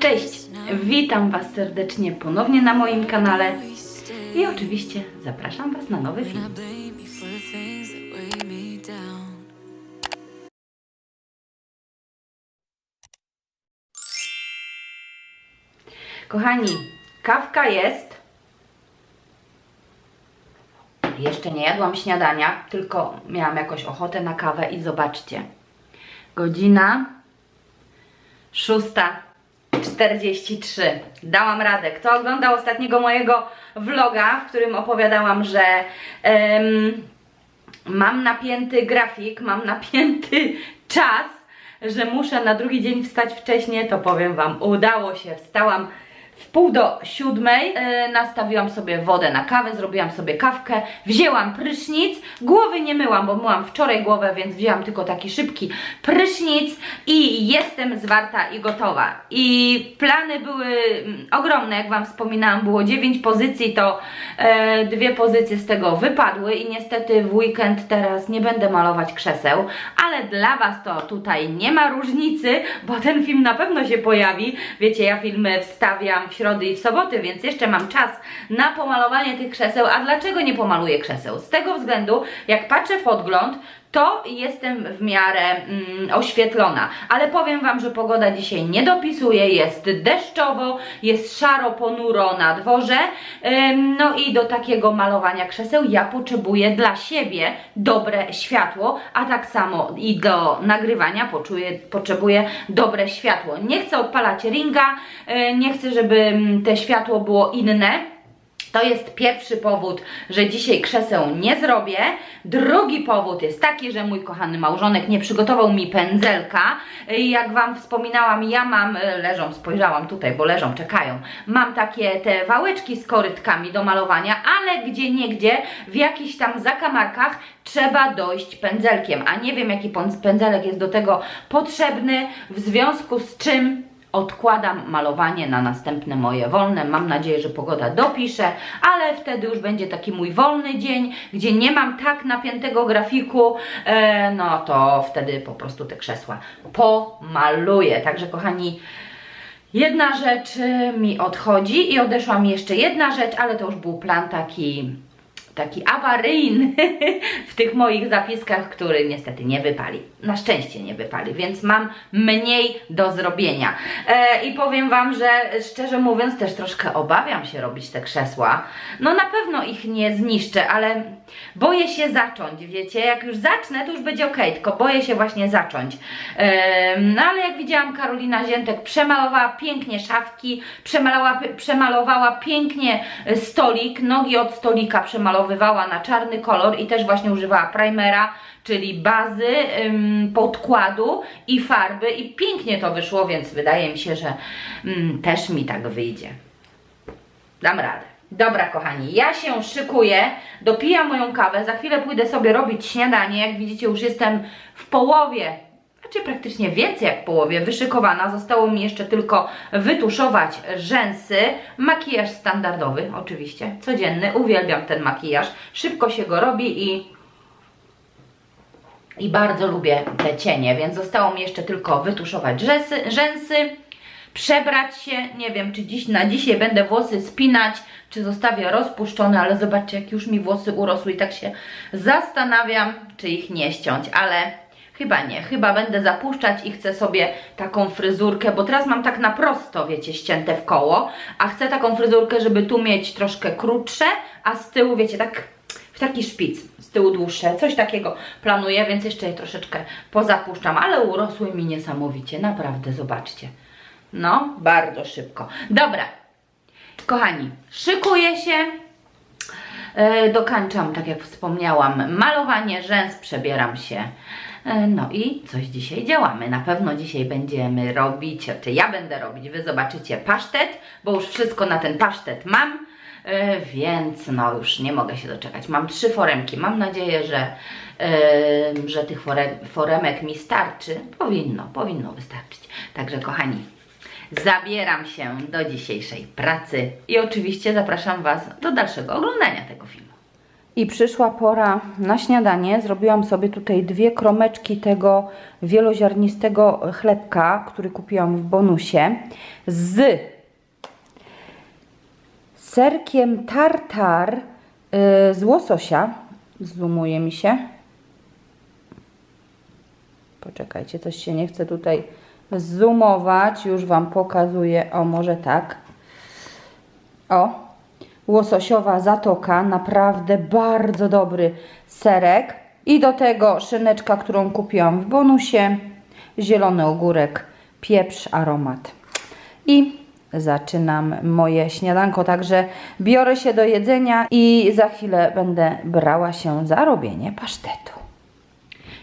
Cześć! Witam Was serdecznie ponownie na moim kanale i oczywiście zapraszam Was na nowy film. Kochani, kawka jest. Jeszcze nie jadłam śniadania, tylko miałam jakoś ochotę na kawę i zobaczcie. Godzina 6.43. Dałam radę. Kto oglądał ostatniego mojego vloga, w którym opowiadałam, że em, mam napięty grafik, mam napięty czas, że muszę na drugi dzień wstać wcześniej, to powiem Wam, udało się. Wstałam w pół do siódmej, e, nastawiłam sobie wodę na kawę, zrobiłam sobie kawkę, wzięłam prysznic, głowy nie myłam, bo myłam wczoraj głowę, więc wzięłam tylko taki szybki prysznic i jestem zwarta i gotowa. I plany były mm, ogromne, jak Wam wspominałam, było 9 pozycji, to e, dwie pozycje z tego wypadły i niestety w weekend teraz nie będę malować krzeseł, ale dla Was to tutaj nie ma różnicy, bo ten film na pewno się pojawi. Wiecie, ja filmy wstawiam w środy i w soboty, więc jeszcze mam czas na pomalowanie tych krzeseł. A dlaczego nie pomaluję krzeseł? Z tego względu, jak patrzę w podgląd, to jestem w miarę mm, oświetlona. Ale powiem Wam, że pogoda dzisiaj nie dopisuje, jest deszczowo, jest szaro, ponuro na dworze. Ym, no i do takiego malowania krzeseł ja potrzebuję dla siebie dobre światło, a tak samo i do nagrywania poczuję, potrzebuję dobre światło. Nie chcę odpalać ringa, y, nie chcę, żeby mm, te światło było inne. To jest pierwszy powód, że dzisiaj krzeseł nie zrobię. Drugi powód jest taki, że mój kochany małżonek nie przygotował mi pędzelka. Jak Wam wspominałam, ja mam, e, leżą, spojrzałam tutaj, bo leżą, czekają. Mam takie te wałeczki z korytkami do malowania, ale gdzie niegdzie, w jakichś tam zakamarkach trzeba dojść pędzelkiem. A nie wiem, jaki pędzelek jest do tego potrzebny, w związku z czym odkładam malowanie na następne moje wolne. Mam nadzieję, że pogoda dopisze, ale wtedy już będzie taki mój wolny dzień, gdzie nie mam tak napiętego grafiku, e, no to wtedy po prostu te krzesła pomaluję. Także kochani, jedna rzecz e, mi odchodzi i odeszła mi jeszcze jedna rzecz, ale to już był plan taki taki awaryjny w tych moich zapiskach, który niestety nie wypali. Na szczęście nie wypali, więc mam mniej do zrobienia. E, I powiem Wam, że szczerze mówiąc też troszkę obawiam się robić te krzesła. No na pewno ich nie zniszczę, ale boję się zacząć, wiecie, jak już zacznę, to już będzie ok, tylko boję się właśnie zacząć. E, no ale jak widziałam, Karolina Ziętek przemalowała pięknie szafki, przemalowała, przemalowała pięknie e, stolik, nogi od stolika przemalowywała na czarny kolor i też właśnie używała primera, czyli bazy, podkładu i farby i pięknie to wyszło, więc wydaje mi się, że też mi tak wyjdzie. Dam radę. Dobra, kochani, ja się szykuję, dopijam moją kawę, za chwilę pójdę sobie robić śniadanie. Jak widzicie, już jestem w połowie, znaczy praktycznie więcej jak połowie, wyszykowana. Zostało mi jeszcze tylko wytuszować rzęsy. Makijaż standardowy, oczywiście, codzienny. Uwielbiam ten makijaż. Szybko się go robi i i bardzo lubię te cienie, więc zostało mi jeszcze tylko wytuszować rzęsy, rzęsy przebrać się, nie wiem czy dziś na dzisiaj będę włosy spinać, czy zostawię rozpuszczone, ale zobaczcie jak już mi włosy urosły i tak się zastanawiam, czy ich nie ściąć, ale chyba nie, chyba będę zapuszczać i chcę sobie taką fryzurkę, bo teraz mam tak na prosto, wiecie, ścięte w koło, a chcę taką fryzurkę, żeby tu mieć troszkę krótsze, a z tyłu, wiecie, tak w taki szpic, z tyłu dłuższe, coś takiego planuję, więc jeszcze je troszeczkę pozapuszczam, ale urosły mi niesamowicie, naprawdę, zobaczcie. No, bardzo szybko. Dobra, kochani, szykuję się, e, dokańczam, tak jak wspomniałam, malowanie rzęs, przebieram się. E, No i coś dzisiaj działamy. Na pewno dzisiaj będziemy robić, czy ja będę robić, wy zobaczycie pasztet, bo już wszystko na ten pasztet mam. E, więc no już nie mogę się doczekać. Mam trzy foremki. Mam nadzieję, że, e, że tych fore, foremek mi starczy. Powinno, powinno wystarczyć. Także kochani, zabieram się do dzisiejszej pracy i oczywiście zapraszam Was do dalszego oglądania tego filmu. I przyszła pora na śniadanie. Zrobiłam sobie tutaj dwie kromeczki tego wieloziarnistego chlebka, który kupiłam w bonusie, z serkiem tartar y, z łososia. Zoomuje mi się. Poczekajcie, coś się nie chce tutaj zoomować. Już Wam pokazuję. O, może tak. O, łososiowa zatoka, naprawdę bardzo dobry serek. I do tego szyneczka, którą kupiłam w bonusie, zielony ogórek, pieprz, aromat. I zaczynam moje śniadanko, także biorę się do jedzenia i za chwilę będę brała się za robienie pasztetu.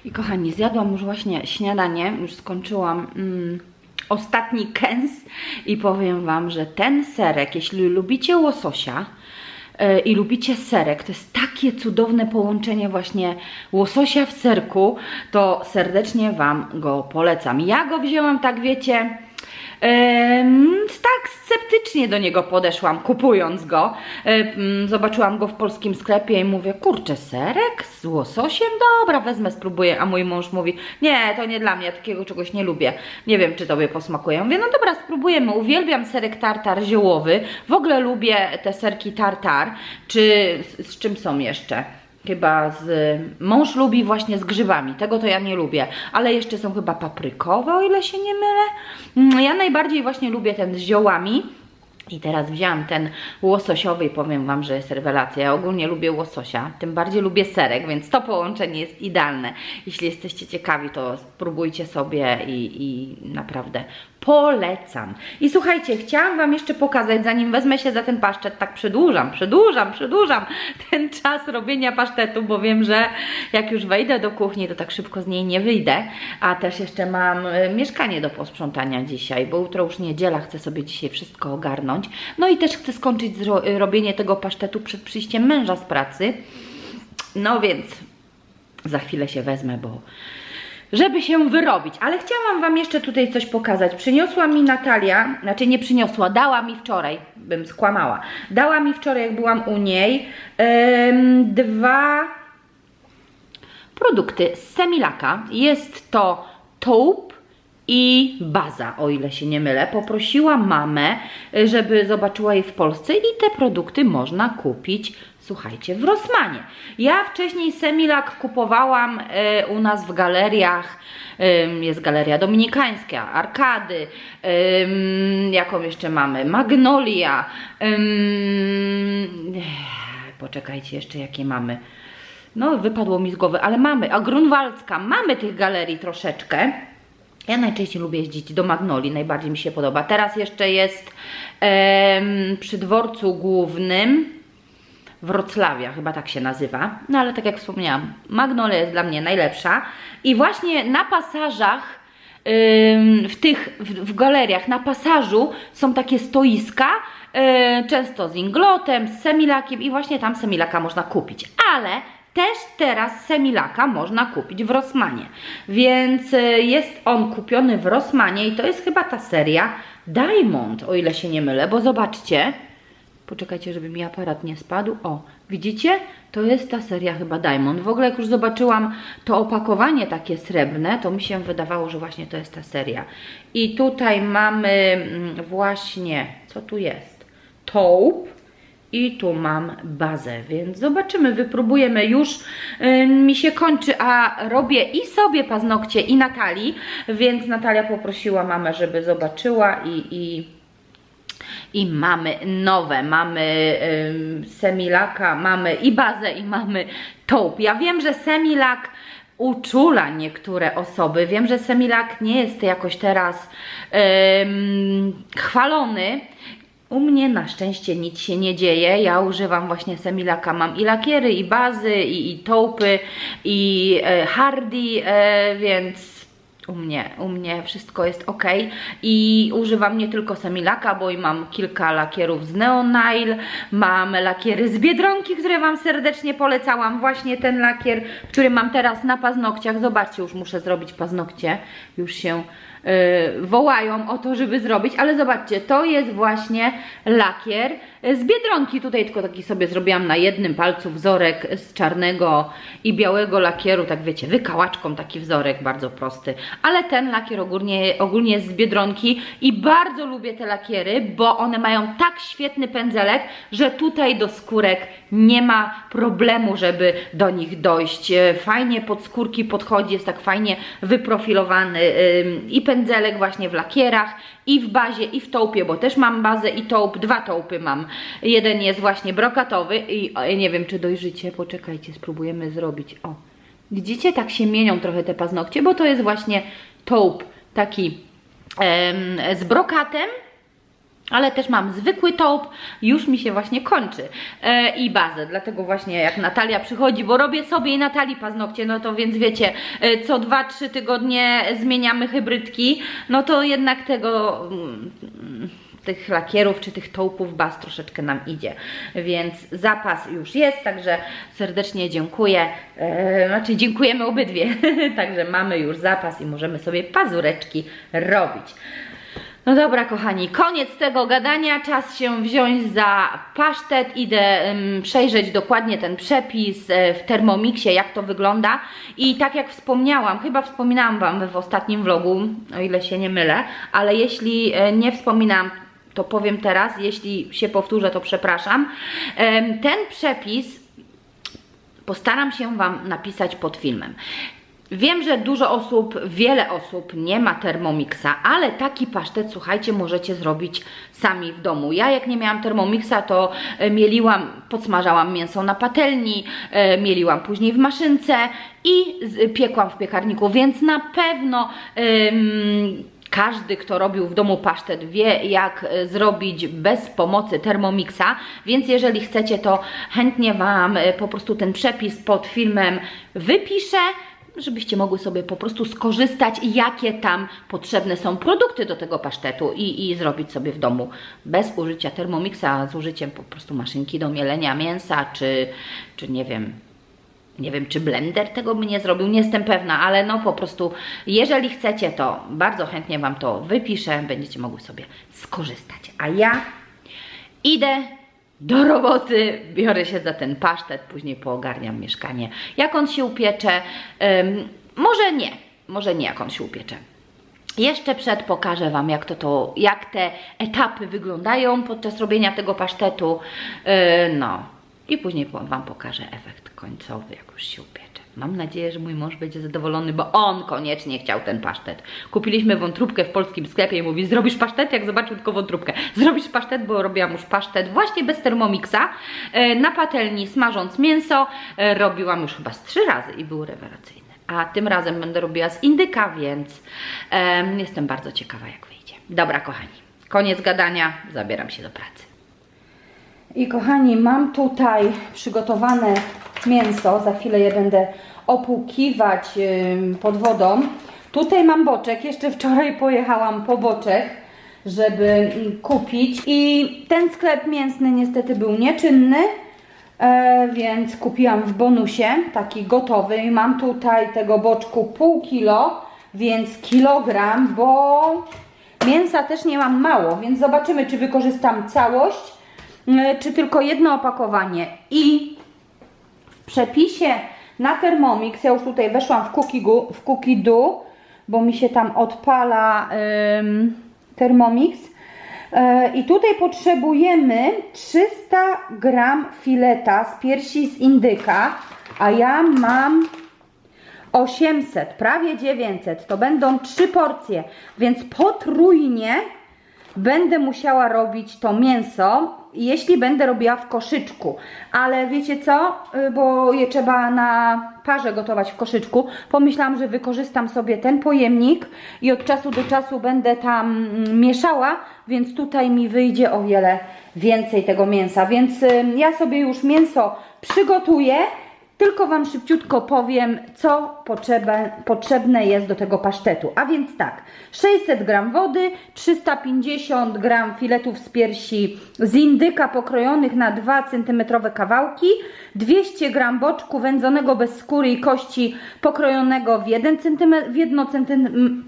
I kochani, zjadłam już właśnie śniadanie, już skończyłam mm, ostatni kęs i powiem Wam, że ten serek, jeśli lubicie łososia i lubicie serek, to jest takie cudowne połączenie właśnie łososia w serku, to serdecznie Wam go polecam. Ja go wzięłam, tak wiecie, tak sceptycznie do niego podeszłam, kupując go. Zobaczyłam go w polskim sklepie i mówię, kurczę, serek z łososiem? Dobra, wezmę, spróbuję. A mój mąż mówi, nie, to nie dla mnie, ja takiego czegoś nie lubię. Nie wiem, czy tobie posmakuje. Ja Mówię, no dobra, spróbujemy. Uwielbiam serek tartar ziołowy. W ogóle lubię te serki tartar. Czy z, z czym są jeszcze? Chyba z. Mąż lubi właśnie z grzybami, tego to ja nie lubię, ale jeszcze są chyba paprykowe, o ile się nie mylę. Mm, Ja najbardziej właśnie lubię ten z ziołami. I teraz wzięłam ten łososiowy i powiem Wam, że jest rewelacja. Ja ogólnie lubię łososia, tym bardziej lubię serek, więc to połączenie jest idealne. Jeśli jesteście ciekawi, to spróbujcie sobie i, i naprawdę polecam. I słuchajcie, chciałam Wam jeszcze pokazać, zanim wezmę się za ten paszczet, tak przedłużam, przedłużam, przedłużam ten czas robienia pasztetu, bo wiem, że jak już wejdę do kuchni, to tak szybko z niej nie wyjdę, a też jeszcze mam y, mieszkanie do posprzątania dzisiaj, bo jutro już niedziela, chcę sobie dzisiaj wszystko ogarnąć. No i też chcę skończyć robienie tego pasztetu przed przyjściem męża z pracy. No więc za chwilę się wezmę, bo żeby się wyrobić. Ale chciałam Wam jeszcze tutaj coś pokazać. Przyniosła mi Natalia, znaczy nie przyniosła, dała mi wczoraj, bym skłamała. Dała mi wczoraj, jak byłam u niej, dwa produkty z Semilaka. Jest to taupe i baza, o ile się nie mylę. Poprosiłam mamę, żeby zobaczyła je w Polsce i te produkty można kupić, słuchajcie, w Rossmanie. Ja wcześniej Semilak kupowałam y, u nas w galeriach. Ym, Jest Galeria Dominikańska, Arkady, ym, jaką jeszcze mamy? Magnolia. ym, Poczekajcie, jeszcze jakie mamy. No, wypadło mi z głowy, ale mamy. A Grunwaldzka, mamy tych galerii troszeczkę. Ja najczęściej lubię jeździć do Magnolii, najbardziej mi się podoba. Teraz jeszcze jest przy dworcu głównym Wrocławia, chyba tak się nazywa. No ale tak jak wspomniałam, Magnolia jest dla mnie najlepsza. I właśnie na pasażach, w tych, w, w galeriach, na pasażu są takie stoiska, e, często z inglotem, z semilakiem i właśnie tam semilaka można kupić. Ale też teraz semilaka można kupić w Rossmanie. Więc e, jest on kupiony w Rossmanie i to jest chyba ta seria Diamond, o ile się nie mylę, bo zobaczcie. Poczekajcie, żeby mi aparat nie spadł. O, widzicie? To jest ta seria chyba Diamond. W ogóle jak już zobaczyłam to opakowanie takie srebrne, to mi się wydawało, że właśnie to jest ta seria. I tutaj mamy mm, właśnie, co tu jest? Taupe. I tu mam bazę, więc zobaczymy, wypróbujemy. Już y, mi się kończy, a robię i sobie paznokcie, i Natalii, więc Natalia poprosiła mamę, żeby zobaczyła i, i, i mamy nowe, mamy ym, semilaka, mamy i bazę, i mamy taupe. Ja wiem, że semilak uczula niektóre osoby. Wiem, że semilak nie jest jakoś teraz chwalony. U mnie na szczęście nic się nie dzieje. Ja używam właśnie semilaka. Mam i lakiery, i bazy, i, i taupy, i e, hardy, e, więc u mnie, u mnie wszystko jest ok i używam nie tylko semilaka, bo i mam kilka lakierów z Neonail, mam lakiery z Biedronki, które Wam serdecznie polecałam, właśnie ten lakier, który mam teraz na paznokciach, zobaczcie, już muszę zrobić paznokcie, już się yy, wołają o to, żeby zrobić, ale zobaczcie, to jest właśnie lakier z Biedronki. Tutaj tylko taki sobie zrobiłam na jednym palcu wzorek z czarnego i białego lakieru, tak wiecie, wykałaczką taki wzorek, bardzo prosty. Ale ten lakier ogólnie, ogólnie jest z Biedronki i bardzo lubię te lakiery, bo one mają tak świetny pędzelek, że tutaj do skórek nie ma problemu, żeby do nich dojść. E, Fajnie pod skórki podchodzi, jest tak fajnie wyprofilowany i pędzelek właśnie w lakierach, i w bazie, i w tołpie, bo też mam bazę i tołp, dwa tołpy mam. Jeden jest właśnie brokatowy i o, nie wiem, czy dojrzycie, poczekajcie, spróbujemy zrobić. O, widzicie, tak się mienią trochę te paznokcie, bo to jest właśnie tołp taki em, z brokatem, ale też mam zwykły taup, już mi się właśnie kończy. E, i bazę, dlatego właśnie jak Natalia przychodzi, bo robię sobie i Natalii paznokcie, no to więc wiecie, e, co 2-3 tygodnie zmieniamy hybrydki, no to jednak tego, mm, tych lakierów czy tych tołpów baz troszeczkę nam idzie, więc zapas już jest, także serdecznie dziękuję, e, znaczy dziękujemy obydwie, także mamy już zapas i możemy sobie pazureczki robić. No dobra, kochani, koniec tego gadania. Czas się wziąć za pasztet. Idę przejrzeć dokładnie ten przepis e, w Thermomixie, jak to wygląda. I tak jak wspomniałam, chyba wspominałam Wam w ostatnim vlogu, o ile się nie mylę, ale jeśli e, nie wspominałam, to powiem teraz. Jeśli się powtórzę, to przepraszam. Ten przepis postaram się Wam napisać pod filmem. Wiem, że dużo osób, wiele osób nie ma Thermomixa, ale taki pasztet, słuchajcie, możecie zrobić sami w domu. Ja jak nie miałam Thermomixa, to e, mieliłam, podsmażałam mięso na patelni, e, mieliłam później w maszynce i piekłam w piekarniku, więc na pewno... każdy, kto robił w domu pasztet, wie, jak e, zrobić bez pomocy Thermomixa, więc jeżeli chcecie, to chętnie Wam e, po prostu ten przepis pod filmem wypiszę, żebyście mogły sobie po prostu skorzystać, jakie tam potrzebne są produkty do tego pasztetu i, i zrobić sobie w domu. Bez użycia Thermomixa, z użyciem po prostu maszynki do mielenia mięsa, czy, czy nie wiem, nie wiem, czy blender tego by nie zrobił, nie jestem pewna, ale no po prostu, jeżeli chcecie, to bardzo chętnie Wam to wypiszę, będziecie mogły sobie skorzystać. A ja idę do roboty, biorę się za ten pasztet, później poogarniam mieszkanie. Jak on się upiecze? Ym, może nie, może nie jak on się upiecze. Jeszcze przed pokażę Wam, jak, to, to, jak te etapy wyglądają podczas robienia tego pasztetu. Yy, no i później Wam pokażę efekt końcowy, jak już się upiecze. Mam nadzieję, że mój mąż będzie zadowolony, bo on koniecznie chciał ten pasztet. Kupiliśmy wątróbkę w polskim sklepie i mówi, zrobisz pasztet? Jak zobaczył tylko wątróbkę. Zrobisz pasztet, bo robiłam już pasztet właśnie bez Thermomixa, e, na patelni smażąc mięso. E, Robiłam już chyba z trzy razy i był rewelacyjny. A tym razem będę robiła z indyka, więc em, jestem bardzo ciekawa, jak wyjdzie. Dobra, kochani, koniec gadania, zabieram się do pracy. I kochani, mam tutaj przygotowane mięso. Za chwilę je będę opłukiwać pod wodą. Tutaj mam boczek. Jeszcze wczoraj pojechałam po boczek, żeby mm, kupić. I ten sklep mięsny niestety był nieczynny. E, więc kupiłam w bonusie taki gotowy mam tutaj tego boczku pół kilo, więc kilogram, bo mięsa też nie mam mało, więc zobaczymy, czy wykorzystam całość, czy tylko jedno opakowanie. I w przepisie na Thermomix, ja już tutaj weszłam w Cookie, w cookie Do, bo mi się tam odpala ym, Thermomix. E, I tutaj potrzebujemy 300 gram fileta z piersi z indyka, a ja mam 800, prawie 900. To będą trzy porcje, więc potrójnie będę musiała robić to mięso, jeśli będę robiła w koszyczku. Ale wiecie co? Y, Bo je trzeba na parze gotować w koszyczku. Pomyślałam, że wykorzystam sobie ten pojemnik i od czasu do czasu będę tam mm, mieszała, więc tutaj mi wyjdzie o wiele więcej tego mięsa. Więc y, ja sobie już mięso przygotuję. Tylko Wam szybciutko powiem, co potrzebne, potrzebne jest do tego pasztetu. A więc tak, 600 gram wody, 350 gram filetów z piersi z indyka pokrojonych na 2 cm kawałki, 200 gram boczku wędzonego bez skóry i kości pokrojonego w 1 cm, w 1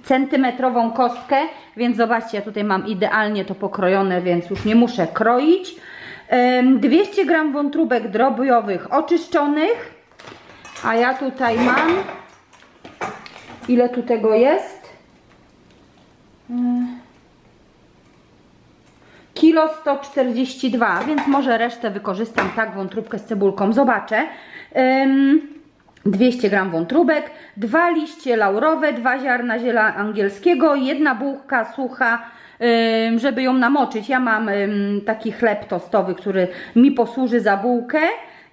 centymetrową kostkę, więc zobaczcie, ja tutaj mam idealnie to pokrojone, więc już nie muszę kroić. Em, 200 gram wątróbek drobiowych oczyszczonych, a ja tutaj mam, ile tu tego jest? Kilo 142, więc może resztę wykorzystam tak, wątróbkę z cebulką, zobaczę. Ym, 200 gram wątróbek, dwa liście laurowe, dwa ziarna ziela angielskiego, jedna bułka sucha, żeby ją namoczyć. Ja mam taki chleb tostowy, który mi posłuży za bułkę.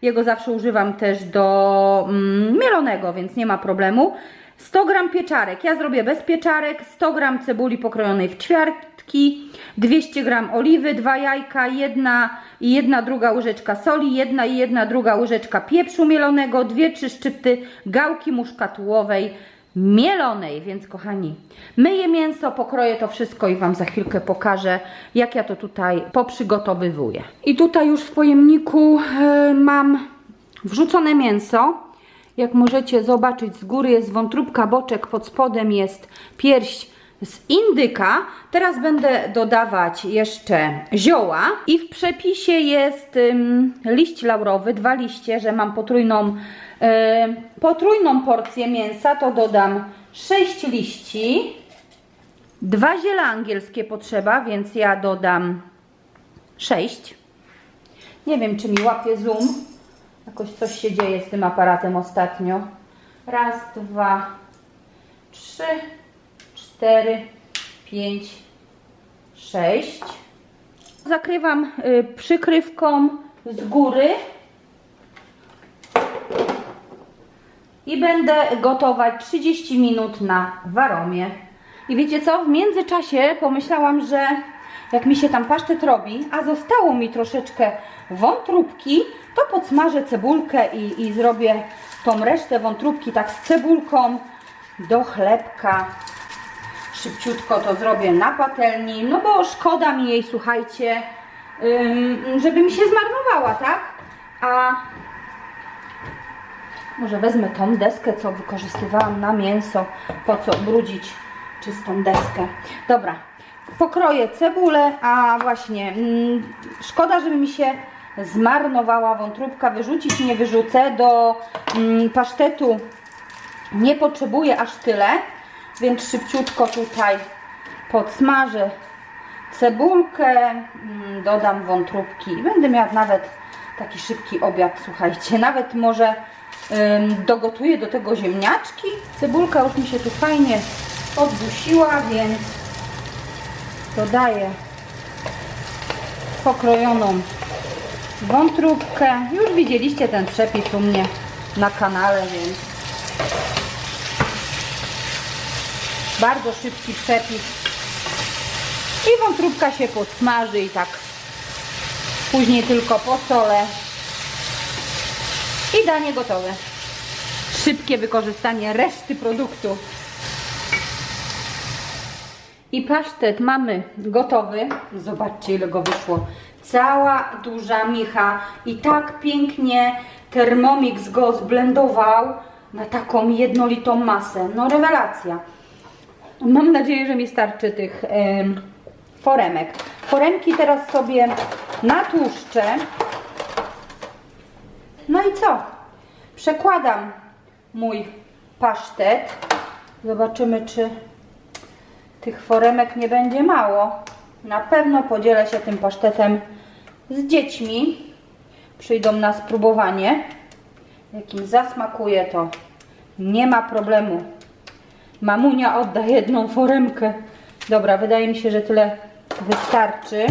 Jego zawsze używam też do mm, mielonego, więc nie ma problemu. 100 gram pieczarek, ja zrobię bez pieczarek, 100 gram cebuli pokrojonej w ćwiartki, 200 gram oliwy, dwa jajka, jedna i jedna druga łyżeczka soli, jedna i jedna druga łyżeczka pieprzu mielonego, dwie trzy szczypty gałki muszkatułowej mielonej, więc kochani, myję mięso, pokroję to wszystko i Wam za chwilkę pokażę, jak ja to tutaj poprzygotowywuję. I tutaj już w pojemniku e, mam wrzucone mięso. Jak możecie zobaczyć z góry jest wątróbka, boczek, pod spodem jest pierś z indyka. Teraz będę dodawać jeszcze zioła i w przepisie jest liść laurowy, dwa liście, że mam potrójną, potrójną porcję mięsa, to dodam 6 liści. Dwa ziela angielskie potrzeba, więc ja dodam 6. Nie wiem, czy mi łapie zoom. Jakoś coś się dzieje z tym aparatem ostatnio. Raz, dwa, trzy, cztery, pięć, sześć. Zakrywam y, przykrywką z góry. I będę gotować 30 minut na waromie. I wiecie co? W międzyczasie pomyślałam, że jak mi się tam pasztet robi, a zostało mi troszeczkę wątróbki, to podsmażę cebulkę i, i zrobię tą resztę wątróbki tak z cebulką do chlebka. Szybciutko to zrobię na patelni, no bo szkoda mi jej, słuchajcie, żeby mi się zmarnowała, tak? A może wezmę tą deskę, co wykorzystywałam na mięso, po co brudzić czystą deskę. Dobra, pokroję cebulę, a właśnie mm, szkoda, żeby mi się zmarnowała wątróbka, wyrzucić nie wyrzucę, do mm, pasztetu nie potrzebuję aż tyle, więc szybciutko tutaj podsmażę cebulkę, mm, dodam wątróbki będę miała nawet taki szybki obiad, słuchajcie, nawet może dogotuję do tego ziemniaczki. Cebulka już mi się tu fajnie oddusiła, więc dodaję pokrojoną wątróbkę. Już widzieliście ten przepis u mnie na kanale, więc bardzo szybki przepis. I wątróbka się podsmaży i tak później tylko posolę i danie gotowe. Szybkie wykorzystanie reszty produktu. I pasztet mamy gotowy. Zobaczcie ile go wyszło. Cała duża micha i tak pięknie Thermomix go zblendował na taką jednolitą masę. No rewelacja. Mam nadzieję, że mi starczy tych em, foremek. Foremki teraz sobie natłuszczę. No i co? Przekładam mój pasztet. Zobaczymy, czy tych foremek nie będzie mało. Na pewno podzielę się tym pasztetem z dziećmi. Przyjdą na spróbowanie. Jak im zasmakuje, to nie ma problemu. Mamunia odda jedną foremkę. Dobra, wydaje mi się, że tyle wystarczy.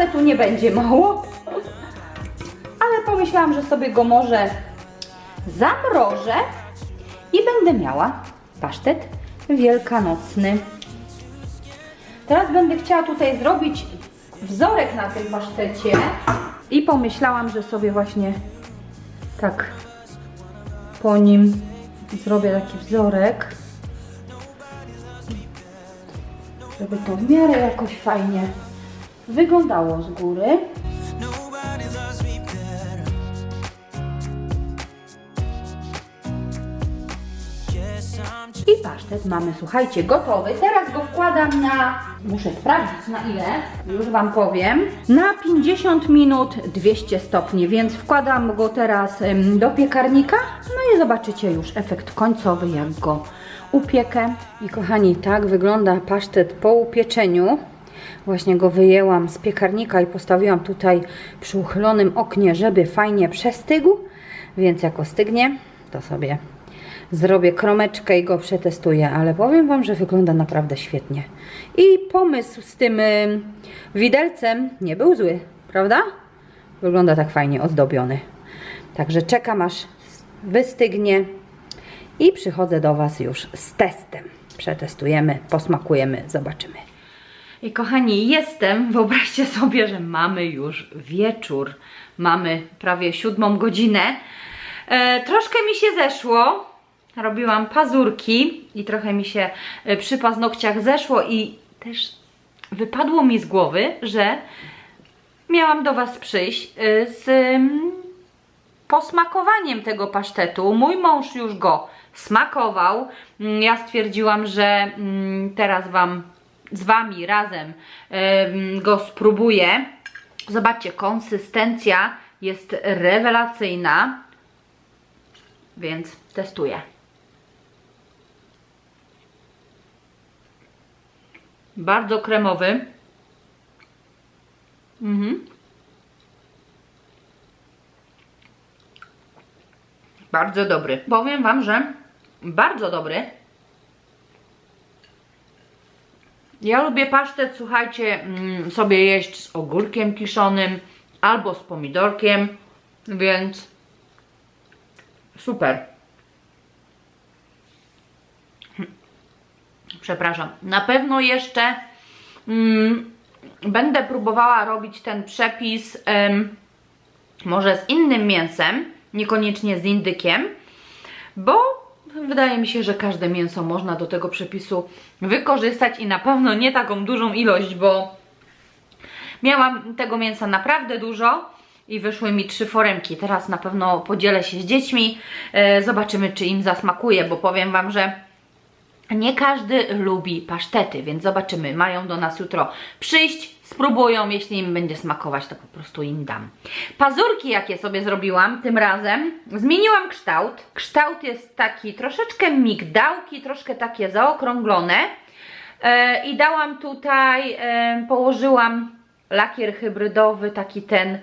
Pasztetu nie będzie mało, ale pomyślałam, że sobie go może zamrożę i będę miała pasztet wielkanocny. Teraz będę chciała tutaj zrobić wzorek na tym pasztecie i pomyślałam, że sobie właśnie tak po nim zrobię taki wzorek, żeby to w miarę jakoś fajnie wyglądało z góry. I pasztet mamy, słuchajcie, gotowy. Teraz go wkładam na, muszę sprawdzić na ile, już Wam powiem, na 50 minut 200 stopni, więc wkładam go teraz em, do piekarnika, no i zobaczycie już efekt końcowy, jak go upiekę. I kochani, tak wygląda pasztet po upieczeniu. Właśnie go wyjęłam z piekarnika i postawiłam tutaj przy uchylonym oknie, żeby fajnie przestygł, więc jak ostygnie, to sobie zrobię kromeczkę i go przetestuję, ale powiem Wam, że wygląda naprawdę świetnie. I pomysł z tym widelcem nie był zły, prawda? Wygląda tak fajnie ozdobiony. Także czekam aż wystygnie i przychodzę do Was już z testem. Przetestujemy, posmakujemy, zobaczymy. I kochani, jestem, wyobraźcie sobie, że mamy już wieczór. Mamy prawie siódmą godzinę. E, troszkę mi się zeszło. Robiłam pazurki i trochę mi się e, przy paznokciach zeszło i też wypadło mi z głowy, że miałam do Was przyjść e, z mm, posmakowaniem tego pasztetu. Mój mąż już go smakował. Mm, Ja stwierdziłam, że mm, teraz Wam z Wami razem em, go spróbuję. Zobaczcie, konsystencja jest rewelacyjna, więc testuję. Bardzo kremowy. Mhm. Bardzo dobry. Powiem Wam, że bardzo dobry. Ja lubię pasztet, słuchajcie, mm, sobie jeść z ogórkiem kiszonym albo z pomidorkiem, więc super. Przepraszam. Na pewno jeszcze mm, będę próbowała robić ten przepis em, może z innym mięsem, niekoniecznie z indykiem, bo wydaje mi się, że każde mięso można do tego przepisu wykorzystać i na pewno nie taką dużą ilość, bo miałam tego mięsa naprawdę dużo i wyszły mi trzy foremki. Teraz na pewno podzielę się z dziećmi, e, zobaczymy czy im zasmakuje, bo powiem Wam, że nie każdy lubi pasztety, więc zobaczymy. Mają do nas jutro przyjść, spróbują. Jeśli im będzie smakować, to po prostu im dam. Pazurki, jakie sobie zrobiłam tym razem, zmieniłam kształt. Kształt jest taki troszeczkę migdałki, troszkę takie zaokrąglone. E, I dałam tutaj, e, położyłam lakier hybrydowy, taki ten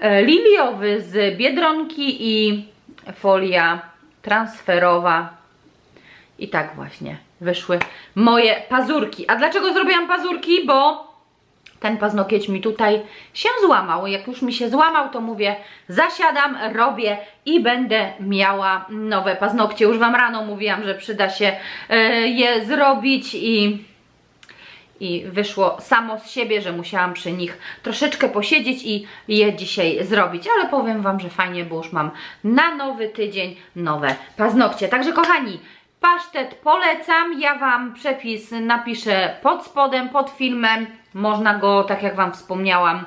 e, liliowy z biedronki i folia transferowa i tak właśnie wyszły moje pazurki. A dlaczego zrobiłam pazurki? Bo ten paznokieć mi tutaj się złamał. Jak już mi się złamał, to mówię, zasiadam, robię i będę miała nowe paznokcie. Już Wam rano mówiłam, że przyda się e, je zrobić i i wyszło samo z siebie, że musiałam przy nich troszeczkę posiedzieć i je dzisiaj zrobić, ale powiem Wam, że fajnie, bo już mam na nowy tydzień nowe paznokcie. Także kochani, pasztet polecam, ja Wam przepis napiszę pod spodem, pod filmem, można go, tak jak Wam wspomniałam,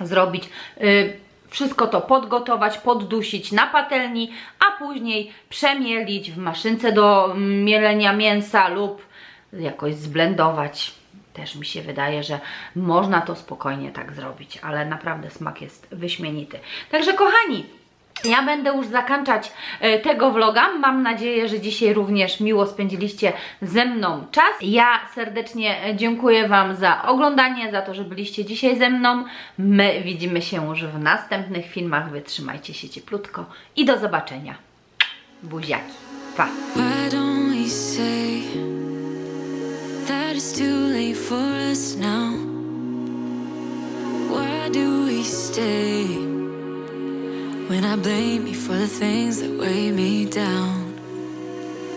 zrobić y, wszystko to podgotować, poddusić na patelni, a później przemielić w maszynce do mm, mielenia mięsa lub jakoś zblendować. Też mi się wydaje, że można to spokojnie tak zrobić, ale naprawdę smak jest wyśmienity. Także kochani, ja będę już zakończać e, tego vloga. Mam nadzieję, że dzisiaj również miło spędziliście ze mną czas. Ja serdecznie e, dziękuję Wam za oglądanie, za to, że byliście dzisiaj ze mną. My widzimy się już w następnych filmach. Wytrzymajcie się cieplutko i do zobaczenia. Buziaki. Pa! Why do we stay when I blame you for the things that weigh me down?